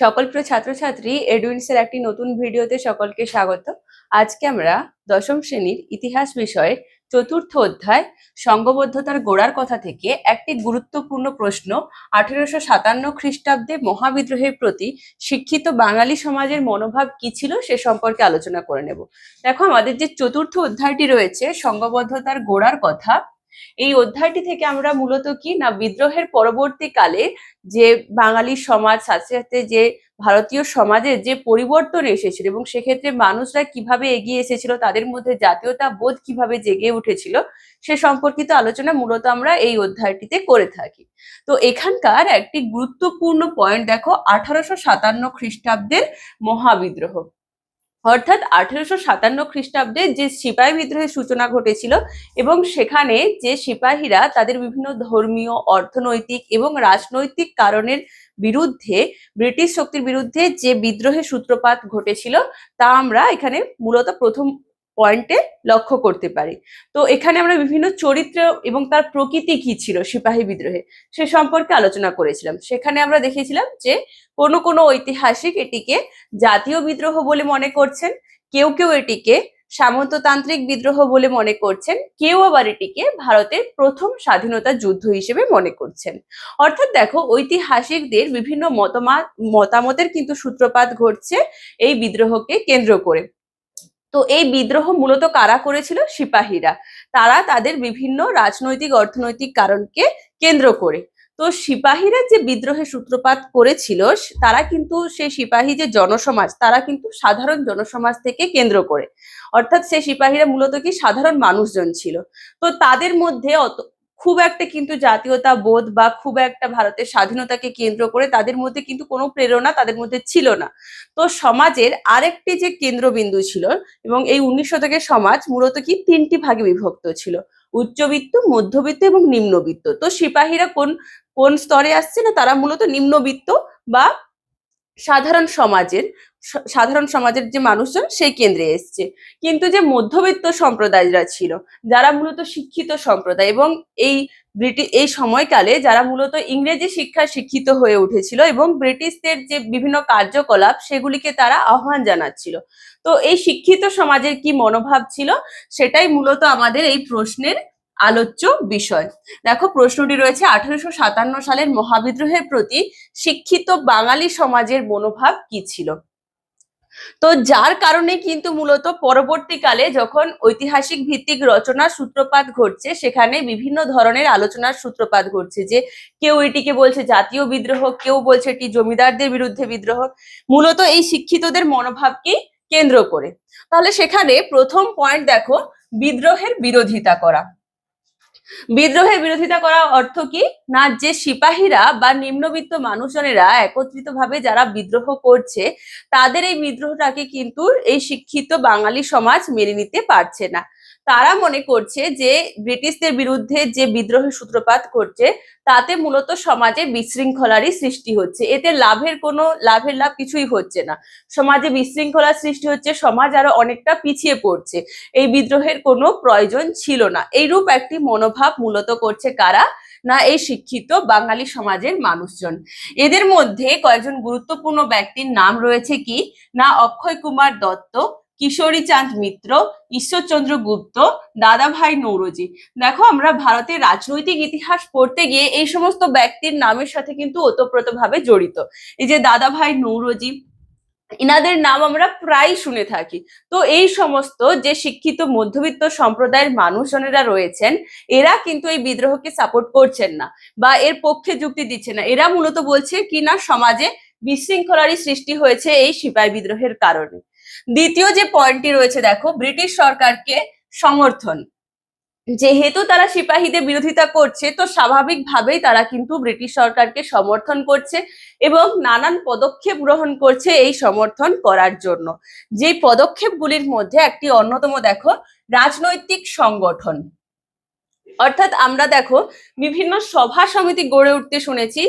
সকল প্রিয় ছাত্রছাত্রী এডুইন্সের একটি নতুন ভিডিওতে সকলকে স্বাগত। আজকে আমরা দশম শ্রেণির ইতিহাস বিষয়ে চতুর্থ অধ্যায় সংঘবদ্ধতার গোড়ার কথা থেকে একটি গুরুত্বপূর্ণ প্রশ্ন আঠেরোশো সাতান্ন খ্রিস্টাব্দে মহাবিদ্রোহের প্রতি শিক্ষিত বাঙালি সমাজের মনোভাব কি ছিল সে সম্পর্কে আলোচনা করে নেব। দেখো, আমাদের যে চতুর্থ অধ্যায়টি রয়েছে সংঘবদ্ধতার গোড়ার কথা এই অধ্যায়টি থেকে আমরা মূলত কি? না, বিদ্রোহের পরবর্তীকালে যে বাঙালি সমাজ, সাথে সাথে যে ভারতীয় সমাজে যে পরিবর্তন এসেছিল এবং সেক্ষেত্রে মানুষরা কীভাবে এগিয়ে এসেছিল, তাদের মধ্যে জাতীয়তা বোধ কীভাবে জেগে উঠেছিল, সে সম্পর্কিত আলোচনা মূলত আমরা এই অধ্যায়টিতে করে থাকি। তো এখানকার একটি গুরুত্বপূর্ণ পয়েন্ট দেখো, আঠারোশো সাতান্ন খ্রিস্টাব্দের মহাবিদ্রোহ। অর্থাৎ আঠেরোশো সাতান্ন খ্রিস্টাব্দে যে সিপাহী বিদ্রোহের সূচনা ঘটেছিল এবং সেখানে যে সিপাহীরা তাদের বিভিন্ন ধর্মীয়, অর্থনৈতিক এবং রাজনৈতিক কারণের বিরুদ্ধে, ব্রিটিশ শক্তির বিরুদ্ধে যে বিদ্রোহের সূত্রপাত ঘটেছিল, তা আমরা এখানে মূলত প্রথম পয়েন্টে লক্ষ্য করতে পারি। তো এখানে আমরা বিভিন্ন চরিত্র এবং তার প্রকৃতি কি ছিল সিপাহী বিদ্রোহে, সে সম্পর্কে আলোচনা করেছিলাম। সেখানে আমরা দেখেছিলাম যে কোনো কোনো ঐতিহাসিক এটিকে জাতীয় বিদ্রোহ বলে মনে করছেন, কেউ কেউ এটিকে সামন্ততান্ত্রিক বিদ্রোহ বলে মনে করছেন, কেউ আবার এটিকে ভারতের প্রথম স্বাধীনতা যুদ্ধ হিসেবে মনে করছেন। অর্থাৎ দেখো, ঐতিহাসিকদের বিভিন্ন মতামত মতামতের কিন্তু সূত্রপাত ঘটছে এই বিদ্রোহকে কেন্দ্র করে। তো এই বিদ্রোহ মূলত কারা করেছিল? সিপাহীরা। তারা তাদের বিভিন্ন রাজনৈতিক, অর্থনৈতিক কারণকে কেন্দ্র করে। তো সিপাহীরা যে বিদ্রোহের সূত্রপাত করেছিল, তারা কিন্তু সেই সিপাহী যে জনসমাজ, তারা কিন্তু সাধারণ জনসমাজ থেকে কেন্দ্র করে। অর্থাৎ সেই সিপাহীরা মূলত কি? সাধারণ মানুষজন ছিল। তো তাদের মধ্যে খুব একটা কিন্তু জাতীয়তা বোধ বা খুব একটা ভারতের স্বাধীনতাকে কেন্দ্র করে তাদের মধ্যে কিন্তু কোনো প্রেরণা তাদের মধ্যে ছিল না। তো সমাজের আরেকটি যে কেন্দ্রবিন্দু ছিল এবং এই উনিশ শতকের সমাজ মূলত কি তিনটি ভাগে বিভক্ত ছিল। উচ্চবিত্ত, মধ্যবিত্ত এবং নিম্নবিত্ত। তো সিপাহীরা কোন কোন স্তরে আসছে না তারা মূলত নিম্নবিত্ত বা সাধারণ সমাজের সাধারণ সমাজের যে মানুষজন সেই কেন্দ্রে এসছে। কিন্তু যে মধ্যবিত্ত সম্প্রদায়রা ছিল, যারা মূলত শিক্ষিত সম্প্রদায় এবং এই ব্রিটিশ এই সময়কালে যারা মূলত ইংরেজি শিক্ষায় শিক্ষিত হয়ে উঠেছিল এবং ব্রিটিশদের যে বিভিন্ন কার্যকলাপ সেগুলিকে তারা আহ্বান জানাচ্ছিল। তো এই শিক্ষিত সমাজের কি মনোভাব ছিল? সেটাই মূলত আমাদের এই প্রশ্নের আলোচ্য বিষয়। দেখো, প্রশ্নটি রয়েছে, আঠারোশো সাতান্ন সালের মহাবিদ্রোহের প্রতি শিক্ষিত বাঙালি সমাজের মনোভাব কি ছিল? তো যার কারণে কিন্তু মূলত পরবর্তীকালে যখন ঐতিহাসিক ভিত্তিক রচনার সূত্রপাত ঘটছে, সেখানে বিভিন্ন ধরনের আলোচনার সূত্রপাত ঘটছে যে, কেউ এটিকে বলছে জাতীয় বিদ্রোহ, কেউ বলছে এটি জমিদারদের বিরুদ্ধে বিদ্রোহ। মূলত এই শিক্ষিতদের মনোভাবকেই কেন্দ্র করে। তাহলে সেখানে প্রথম পয়েন্ট দেখো, বিদ্রোহের বিরোধিতা করা। বিদ্রোহের বিরোধিতা করা অর্থ কি? না, যে সিপাহীরা বা নিম্নবিত্ত মানুষজনেরা একত্রিত ভাবে যারা বিদ্রোহ করছে, তাদের এই বিদ্রোহটাকে কিন্তু এই শিক্ষিত বাঙালি সমাজ মেনে নিতে পারছে না। তারা মনে করছে যে ব্রিটিশদের বিরুদ্ধে যে বিদ্রোহের সূত্রপাত করছে তাতে মূলত সমাজে বিশৃঙ্খলারই সৃষ্টি হচ্ছে। এতে লাভের কোনো, লাভের লাভ কিছুই হচ্ছে না। সমাজে বিশৃঙ্খলার সৃষ্টি হচ্ছে, সমাজ আরও অনেকটা পিছিয়ে পড়ছে। এই বিদ্রোহের কোনো প্রয়োজন ছিল না। এইরূপ একটি মনোভাব মূলত করছে কারা? না, এই শিক্ষিত বাঙালি সমাজের মানুষজন। এদের মধ্যে কয়েকজন গুরুত্বপূর্ণ ব্যক্তির নাম রয়েছে কি? না, অক্ষয় কুমার দত্ত কিশোরী চাঁদ মিত্র, ঈশ্বরচন্দ্র গুপ্ত, দাদাভাই নৌরজি। দেখো, আমরা ভারতের রাজনৈতিক ইতিহাস পড়তে গিয়ে এই সমস্ত ব্যক্তির নামের সাথে কিন্তু ওতপ্রোতভাবে জড়িত। এই যে দাদাভাই নৌরজি, ইনাদের নাম আমরা প্রায় শুনে থাকি। তো এই সমস্ত যে শিক্ষিত মধ্যবিত্ত সম্প্রদায়ের মানুষজনেরা রয়েছেন, এরা কিন্তু এই বিদ্রোহকে সাপোর্ট করছেন না বা এর পক্ষে যুক্তি দিচ্ছে না। এরা মূলত বলছে, কি না সমাজে বিশৃঙ্খলারই সৃষ্টি হয়েছে এই সিপাহী বিদ্রোহের কারণে। দ্বিতীয় যে পয়েন্টটি রয়েছে, দেখো, ব্রিটিশ সরকারকে সমর্থন। যেহেতু তারা সিপাহীদের বিরোধিতা করছে, তো স্বাভাবিকভাবেই তারা কিন্তু ব্রিটিশ সরকারকে সমর্থন করছে এবং নানান পদক্ষেপ গ্রহণ করছে এই সমর্থন করার জন্য। যে পদক্ষেপগুলির মধ্যে একটি অন্যতম, দেখো, রাজনৈতিক সংগঠন। অর্থাৎ আমরা দেখো বিভিন্ন সভা সমিতি গড়ে উঠতে শুনেছি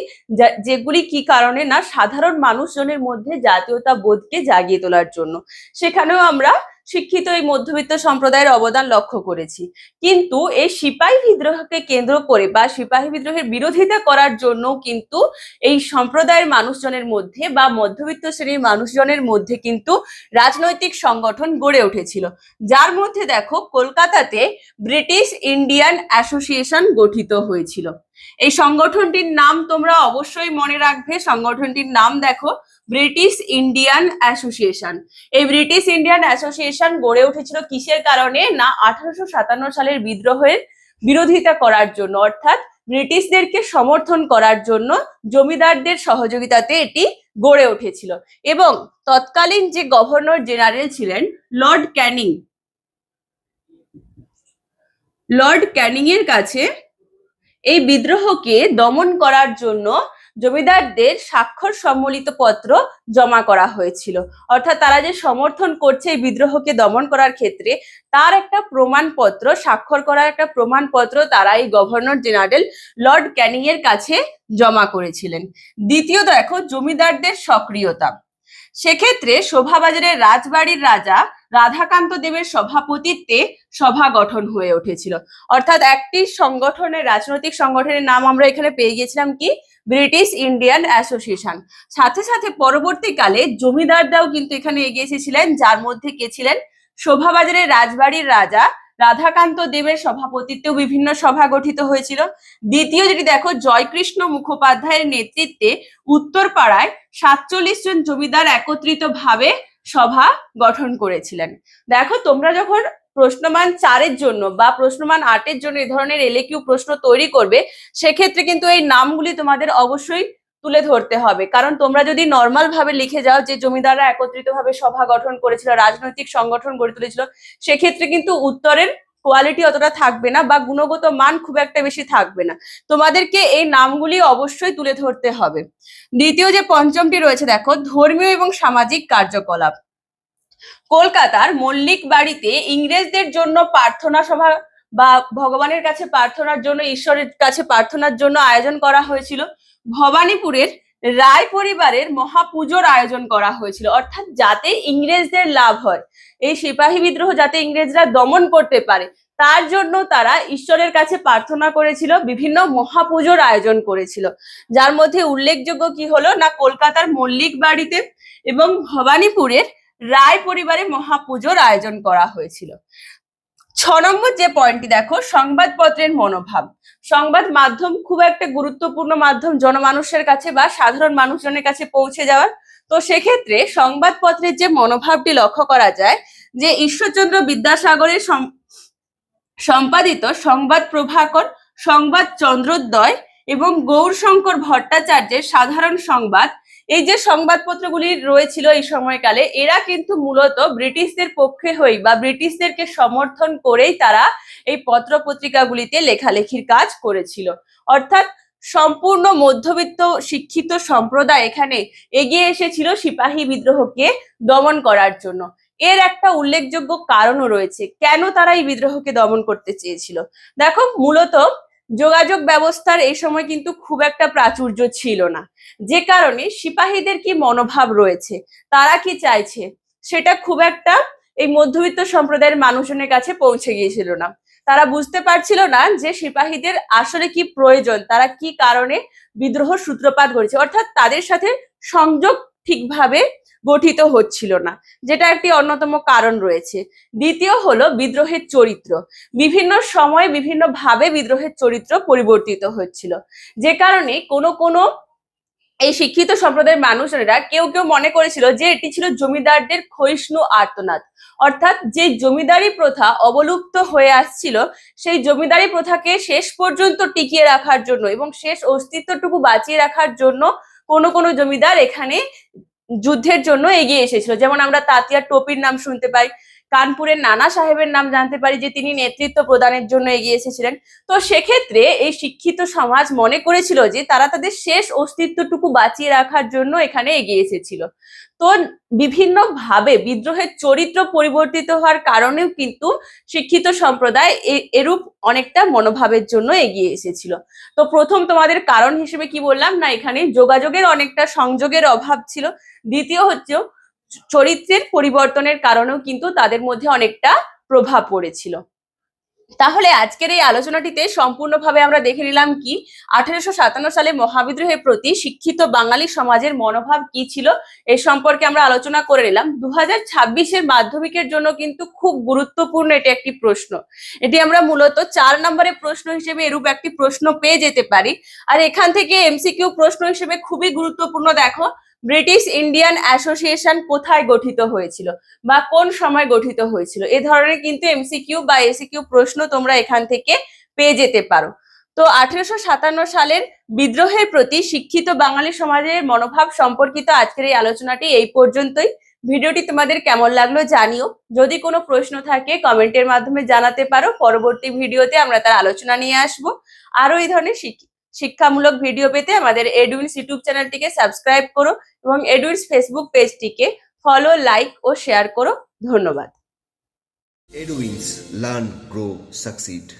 যেগুলি কি কারণে না সাধারণ মানুষজনের মধ্যে জাতীয়তা বোধকে জাগিয়ে তোলার জন্য। সেখানেও আমরা শিক্ষিত এই মধ্যবিত্ত সম্প্রদায়ের অবদান লক্ষ্য করেছি। কিন্তু এই সিপাহী বিদ্রোহকে কেন্দ্র করে বা সিপাহী বিদ্রোহের বিরোধিতা করার জন্য কিন্তু এই সম্প্রদায়ের মানুষজনের মধ্যে বা মধ্যবিত্ত শ্রেণির মানুষজনের মধ্যে কিন্তু রাজনৈতিক সংগঠন গড়ে উঠেছিল। যার মধ্যে দেখো কলকাতাতে ব্রিটিশ ইন্ডিয়ান অ্যাসোসিয়েশন গঠিত হয়েছিল। এই সংগঠনটির নাম তোমরা অবশ্যই মনে রাখবে। সংগঠনটির নাম দেখো ব্রিটিশ ইন্ডিয়ান অ্যাসোসিয়েশন এই ব্রিটিশ ইন্ডিয়ান অ্যাসোসিয়েশন গড়ে উঠেছিল কিসের কারণে? না, আঠারোশো সাতান্ন সালের বিদ্রোহের বিরোধিতা করার জন্য। অর্থাৎ ব্রিটিশদেরকে সমর্থন করার জন্য জমিদারদের সহযোগিতাতে এটি গড়ে উঠেছিল। এবং তৎকালীন যে গভর্নর জেনারেল ছিলেন লর্ড ক্যানিং লর্ড ক্যানিং এর কাছে এই বিদ্রোহকে দমন করার জন্য জমিদারদের স্বাক্ষর সম্মলিত পত্র জমা করা হয়েছিল। অর্থাৎ তারা যে সমর্থন করছে এই বিদ্রোহকে দমন করার ক্ষেত্রে, তার একটা প্রমাণপত্র, স্বাক্ষর করার একটা প্রমাণপত্র তারা এই গভর্নর জেনারেল লর্ড ক্যানিং এর কাছে জমা করেছিলেন। দ্বিতীয়ত দেখো, জমিদারদের সক্রিয়তা। সেক্ষেত্রে শোভাবাজারের রাজবাড়ির রাজা রাধাকান্ত দেবের সভাপতিত্বে সভা গঠন হয়ে উঠেছিল। অর্থাৎ একটি সংগঠনের, রাজনৈতিক সংগঠনের নাম আমরা এখানে পেয়ে গেছিলাম কি? British Indian Association. সাথে সাথে পরবর্তীকালে জমিদাররাও কিন্তু এখানে এগিয়ে এসেছিলেন, যার মধ্যে কে ছিলেন? শোভাবাজারের রাজবাড়ির রাজা রাধাকান্ত দেবের সভাপতিত্বেও বিভিন্ন সভা গঠিত হয়েছিল। দ্বিতীয় যেটি দেখো, জয়কৃষ্ণ মুখোপাধ্যায়ের নেতৃত্বে উত্তরপাড়ায় সাতচল্লিশ জন জমিদার একত্রিত ভাবে সভা গঠন করেছিলেন। দেখো, তোমরা যখন প্রশ্নমান চারের জন্য বা প্রশ্নমান আটের জন্য এই ধরনের এলএকিউ প্রশ্ন তৈরি করবে, সেক্ষেত্রে কিন্তু এই নামগুলি তোমাদের অবশ্যই তুলে ধরতে হবে। কারণ তোমরা যদি নর্মাল ভাবে লিখে যাও যে জমিদাররা একত্রিত ভাবে সভা গঠন করেছিল, রাজনৈতিক সংগঠন গড়ে তুলেছিল, সেক্ষেত্রে কিন্তু উত্তরের কোয়ালিটি অতটা থাকবে না বা গুণগত মান খুব একটা বেশি থাকবে না। তোমাদেরকে এই নামগুলি অবশ্যই তুলে ধরতে হবে। দ্বিতীয় যে পঞ্চমটি রয়েছে, দেখো, ধর্মীয় এবং সামাজিক কার্যকলাপ। কলকাতার মল্লিক বাড়িতে ইংরেজদের জন্য প্রার্থনা সভা বা ভগবানের কাছে প্রার্থনার জন্য, ঈশ্বরের কাছে প্রার্থনার জন্য আয়োজন করা হয়েছিল। ভবানীপুরের রায় পরিবারের মহাপুজোর আয়োজন করা হয়েছিল। অর্থাৎ যাতে ইংরেজদের লাভ হয়। এই সিপাহী বিদ্রোহ যাতে ইংরেজরা দমন করতে পারে, তার জন্য তারা ঈশ্বরের কাছে প্রার্থনা করেছিল, বিভিন্ন মহাপুজোর আয়োজন করেছিল। যার মধ্যে উল্লেখযোগ্য কি হলো না, কলকাতার মল্লিক বাড়িতে এবং ভবানীপুরের রায় পরিবারে মহাপুজোর আয়োজন করা হয়েছিল। ছ নম্বর যে পয়েন্টটি দেখো, সংবাদপত্রের মনোভাব। সংবাদ মাধ্যম খুব একটা গুরুত্বপূর্ণ মাধ্যম জনমানুষের কাছে বা সাধারণ মানুষজনের কাছে পৌঁছে যাওয়ার। তো সেক্ষেত্রে সংবাদপত্রের যে মনোভাবটি লক্ষ্য করা যায়, যে ঈশ্বরচন্দ্র বিদ্যাসাগরের সম- সম্পাদিত সংবাদ প্রভাকর, সংবাদ চন্দ্রোদয় এবং গৌরশঙ্কর ভট্টাচার্যের সাধারণ সংবাদ এই যে সংবাদপত্রগুলি রয়েছিল এই সময়কালে, এরা কিন্তু মূলত ব্রিটিশদের পক্ষে হই বা ব্রিটিশদেরকে সমর্থন করেই তারা এই পত্র পত্রিকাগুলিতে লেখালেখির কাজ করেছিল। অর্থাৎ সম্পূর্ণ মধ্যবিত্ত শিক্ষিত সম্প্রদায় এখানে এগিয়ে এসেছিল সিপাহী বিদ্রোহকে দমন করার জন্য। এর একটা উল্লেখযোগ্য কারণও রয়েছে। কেন তারা এই বিদ্রোহকে দমন করতে চেয়েছিল? দেখো, মূলত যোগাযোগ ব্যবস্থার এই সময় কিন্তু খুব একটা প্রাচুর্য ছিল না। যে কারণে সিপাহীদের কি মনোভাব রয়েছে? তারা কি চাইছে? সেটা খুব একটা এই মধ্যবিত্ত সম্প্রদায়ের মানুষজনের কাছে পৌঁছে গিয়েছিল না। তারা বুঝতে পারছিল না যে সিপাহীদের আসলে কি প্রয়োজন, তারা কি কারণে বিদ্রোহ সূত্রপাত করেছে অর্থাৎ তাদের সাথে সংযোগ ঠিকভাবে গঠিত হচ্ছিল না, যেটা একটি অন্যতম কারণ রয়েছে। দ্বিতীয় হলো বিদ্রোহের চরিত্র। বিভিন্ন সময়ে বিভিন্ন ভাবে বিদ্রোহের চরিত্র পরিবর্তিত হচ্ছিল। যে কারণে কোনো কোনো এই শিক্ষিত সম্প্রদায়ের মানুষেরা কেউ কেউ মনে করেছিল যে এটি ছিল জমিদারদের ক্ষয়িষ্ণু আর্তনাদ। অর্থাৎ যে জমিদারি প্রথা অবলুপ্ত হয়ে আসছিল, সেই জমিদারি প্রথাকে শেষ পর্যন্ত টিকিয়ে রাখার জন্য এবং শেষ অস্তিত্বটুকু বাঁচিয়ে রাখার জন্য কোনো কোনো জমিদার এখানে যুদ্ধের জন্য এগিয়ে এসেছিল। যেমন আমরা তাতিয়া টোপির নাম শুনতে পাই কানপুরের নানা সাহেবের নাম জানতে পারি যে তিনি নেতৃত্ব প্রদানের জন্য এগিয়ে এসেছিলেন। তো সেক্ষেত্রে এই শিক্ষিত সমাজ মনে করেছিল যে তারা তাদের শেষ অস্তিত্বটুকু বাঁচিয়ে রাখার জন্য এখানে এগিয়ে এসেছিল। তো বিভিন্ন ভাবে বিদ্রোহের চরিত্র পরিবর্তিত হওয়ার কারণেও কিন্তু শিক্ষিত সম্প্রদায় এরূপ অনেকটা মনোভাবের জন্য এগিয়ে এসেছিল। তো প্রথম তোমাদের কারণ হিসেবে কি বললাম? না, এখানে যোগাযোগের অনেকটা সংযোগের অভাব ছিল। দ্বিতীয় হচ্ছে চরিত্রের পরিবর্তনের কারণেও কিন্তু তাদের মধ্যে অনেকটা প্রভাব পড়েছিল। তাহলে আজকের এই আলোচনাটিতে সম্পূর্ণভাবে আমরা দেখে নিলাম কি, আঠারোশো সাতান্ন সালে মহাবিদ্রোহের প্রতি শিক্ষিত বাঙালি সমাজের মনোভাব কি ছিল এ সম্পর্কে আমরা আলোচনা করে নিলাম। দু হাজার ছাব্বিশের মাধ্যমিকের জন্য কিন্তু খুব গুরুত্বপূর্ণ এটি একটি প্রশ্ন। এটি আমরা মূলত চার নম্বরের প্রশ্ন হিসেবে এরূপ একটি প্রশ্ন পেয়ে যেতে পারি। আর এখান থেকে এমসিকিউ প্রশ্ন হিসেবে খুবই গুরুত্বপূর্ণ। দেখো ব্রিটিশ ইন্ডিয়ান অ্যাসোসিয়েশন কোথায় গঠিত হয়েছিল বা কোন সময় গঠিত হয়েছিল? এ ধরনের কিন্তু এমসিকিউ বা এসিকিউ প্রশ্ন তোমরা এখান থেকে পেয়ে যেতে পারো। তো আঠেরোশো সাতান্ন সালের বিদ্রোহের প্রতি শিক্ষিত বাঙালি সমাজের মনোভাব সম্পর্কিত আজকের এই আলোচনাটি এই পর্যন্তই। ভিডিওটি তোমাদের কেমন লাগল জানিও। যদি কোনো প্রশ্ন থাকে কমেন্টের মাধ্যমে জানাতে পারো। পরবর্তী ভিডিওতে আমরা তার আলোচনা নিয়ে আসব। আরও এই ধরনের শিক্ষা শিক্ষামূলক ভিডিও পেতে আমাদের এডুইন্স ইউটিউব চ্যানেলটিকে সাবস্ক্রাইব করো এবং এডুইন্স ফেসবুক পেজটিকে ফলো লাইক ও শেয়ার করো ধন্যবাদ এডুইন্স লার্ন গ্রো Succeed.